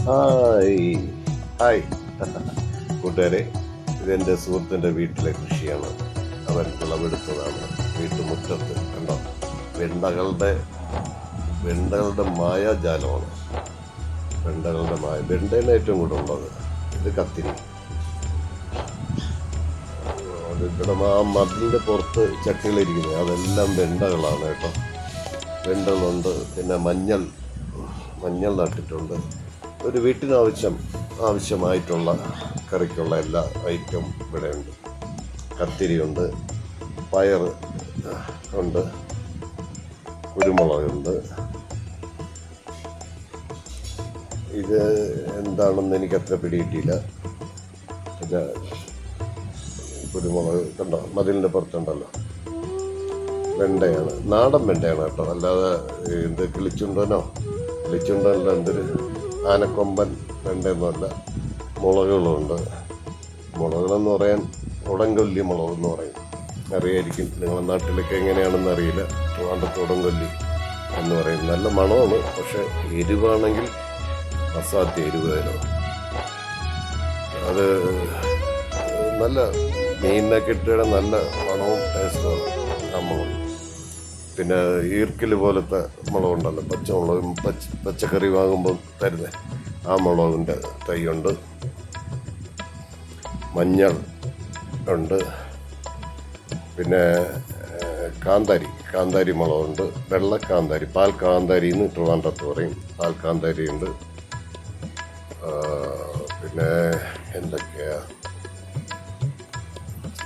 Hi. Hi. കൂട്ടുകാരെ ഇതെന്റെ സുഹൃത്തിന്റെ വീട്ടിലെ കൃഷിയാണ്. അവൻ വിളവെടുത്തതാണ്. വീട്ടുമുറ്റത്ത് കണ്ടോ? വെണ്ടകളുടെ വെണ്ടകളുടെ മായാജാലമാണ്. വെണ്ടകളുടെ മായ. വെണ്ടയാണ് ഏറ്റവും കൂടുതൽ ഉള്ളത് ഇത് കത്തിരി. ഇവിടെ ആ മതിലിന്റെ പുറത്ത് ചട്ടികളിരിക്കുന്നത്. അതെല്ലാം വെണ്ടകളാണ് കേട്ടോ. വെണ്ടകളുണ്ട്. പിന്നെ മഞ്ഞൾ. മഞ്ഞൾ നട്ടിട്ടുണ്ട്. ഒരു വീട്ടിനാവശ്യം ആവശ്യമായിട്ടുള്ള കറിക്കുള്ള എല്ലാ ഐറ്റം ഇവിടെയുണ്ട്. കത്തിരിയുണ്ട് പയർ ഉണ്ട് കുരുമുളകുണ്ട്. ഇത് എന്താണെന്ന് എനിക്ക് അത്ര പിടിയിട്ടില്ല കുരുമുളക് കണ്ടോ? മതിലിന്റെ പുറത്തുണ്ടല്ലോ. വെണ്ടയാണ്. നാടൻ വെണ്ടയാണ് കേട്ടോ. അല്ലാതെ ഇത് കിളിച്ചുണ്ടനോ? കിളിച്ചുണ്ടനല്ല എന്തൊരു ആനക്കൊമ്പൻ വെണ്ടയൊന്നുമല്ല മുളകുകളുണ്ട്. മുളകുകളെന്ന് പറയാൻ ഉടങ്കൊല്ലി മുളക് എന്ന് പറയും. അറിയായിരിക്കും നിങ്ങളുടെ നാട്ടിലൊക്കെ എങ്ങനെയാണെന്ന് അറിയില്ല. ട്രിവാൻഡ്രത്ത് ഉടങ്കൊല്ലി എന്ന് പറയും. നല്ല മണമാണ് പക്ഷെ എരിവാണെങ്കിൽ അസാധ്യ എരിവ് തരും അത് നല്ല മീനിനൊക്കെ ഇട്ടിടെ നല്ല മണവും ടേസ്റ്റുമാണ്. ആ പിന്നെ ഈർക്കിൽ പോലത്തെ മുളകുണ്ടല്ലോ പച്ചമുളകും പച്ച പച്ചക്കറി വാങ്ങുമ്പോൾ തരുന്നത് ആ മുളകിന്റെ തൈയുണ്ട്. മഞ്ഞൾ ഉണ്ട്. പിന്നെ കാന്താരി കാന്താരി മുളകുണ്ട് വെള്ള കാന്താരി പാൽ കാന്താരി എന്ന് ട്രിവാൻഡ്രത്ത് പറയും. പാൽ കാന്താരി ഉണ്ട് പിന്നെ എന്തൊക്കെയാ?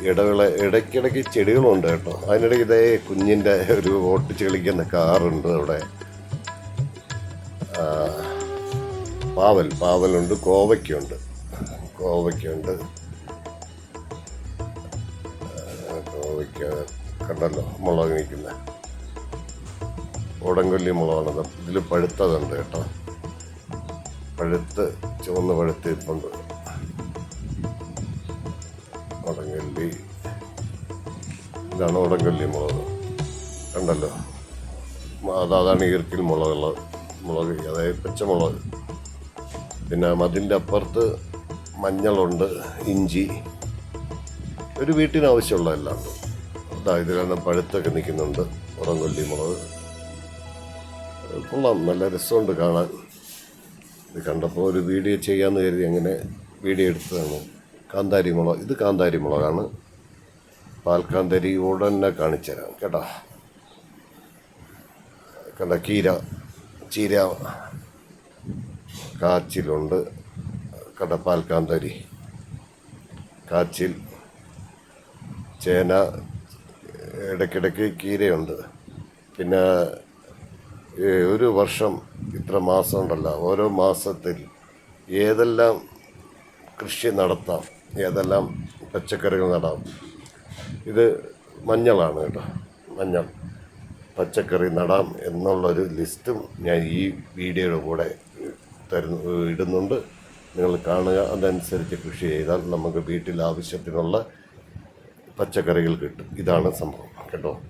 ഇടവിള ഇടയ്ക്കിടയ്ക്ക് ചെടികളുണ്ട് കേട്ടോ. അതിനിടയ്ക്ക് ഇതേ കുഞ്ഞിന്റെ ഒരു ഓട്ടിച്ച് കളിക്കുന്ന കാറുണ്ട് അവിടെ. പാവൽ പാവലുണ്ട് കോവയ്ക്കുണ്ട്. കോവയ്ക്കുണ്ട്. കോവയ്ക്ക് കണ്ടല്ലോ മുളക് നിൽക്കുന്ന ഉടങ്കൊല്ലി മുളകാണ്. ഇതിൽ പഴുത്തതുണ്ട് കേട്ടോ. പഴുത്ത് ചുവന്ന് പഴുത്ത് ഇപ്പുണ്ട് ഉടങ്കല്ലി. ഇതാണ് ഉടങ്കല്ലി മുളക്. കണ്ടല്ലോ? അത് അതാണ് ഈർക്കിൽ മുളകുള്ള മുളക്. അതായത് പച്ചമുളക്. പിന്നെ അതിന്റെ അപ്പുറത്ത് മഞ്ഞളുണ്ട് ഇഞ്ചി. ഒരു വീട്ടിന് ആവശ്യമുള്ള എല്ലാം. ഉണ്ട് അതാ ഇതിലാണ് പഴുത്തൊക്കെ നിൽക്കുന്നുണ്ട് ഉറങ്കൊല്ലി മുളക്. കൊള്ളാം നല്ല രസമുണ്ട് കാണാൻ. ഇത് കണ്ടപ്പോൾ ഒരു വീഡിയോ ചെയ്യാമെന്ന് കരുതി അങ്ങനെ വീഡിയോ എടുത്തതാണ്. കാന്താരി മുളക് ഇത് കാന്താരി മുളകാണ് പാൽക്കാന്താരി ഉടനെ കാണിച്ചു തരാം കേട്ടോ. കണ്ട കീര ചീര കാച്ചിലുണ്ട്. കണ്ട പാൽക്കാന്താരി കാച്ചിൽ ചേന ഇടയ്ക്കിടയ്ക്ക് കീരയുണ്ട്. പിന്നെ ഒരു വർഷം ഇത്ര മാസം ഉണ്ടല്ല. ഓരോ മാസത്തിൽ ഏതെല്ലാം കൃഷി നടത്താം? ഏതെല്ലാം പച്ചക്കറികൾ നടാം. ഇത് മഞ്ഞളാണ് കേട്ടോ. മഞ്ഞൾ. പച്ചക്കറി നടാം എന്നുള്ളൊരു ലിസ്റ്റും ഞാൻ ഈ വീഡിയോയുടെ കൂടെ തരുന്നു ഇടുന്നുണ്ട്. നിങ്ങൾ കാണുക. അതനുസരിച്ച് കൃഷി ചെയ്താൽ നമുക്ക് വീട്ടിൽ ആവശ്യത്തിനുള്ള പച്ചക്കറികൾ കിട്ടും. ഇതാണ് സംഭവം. കേട്ടോ.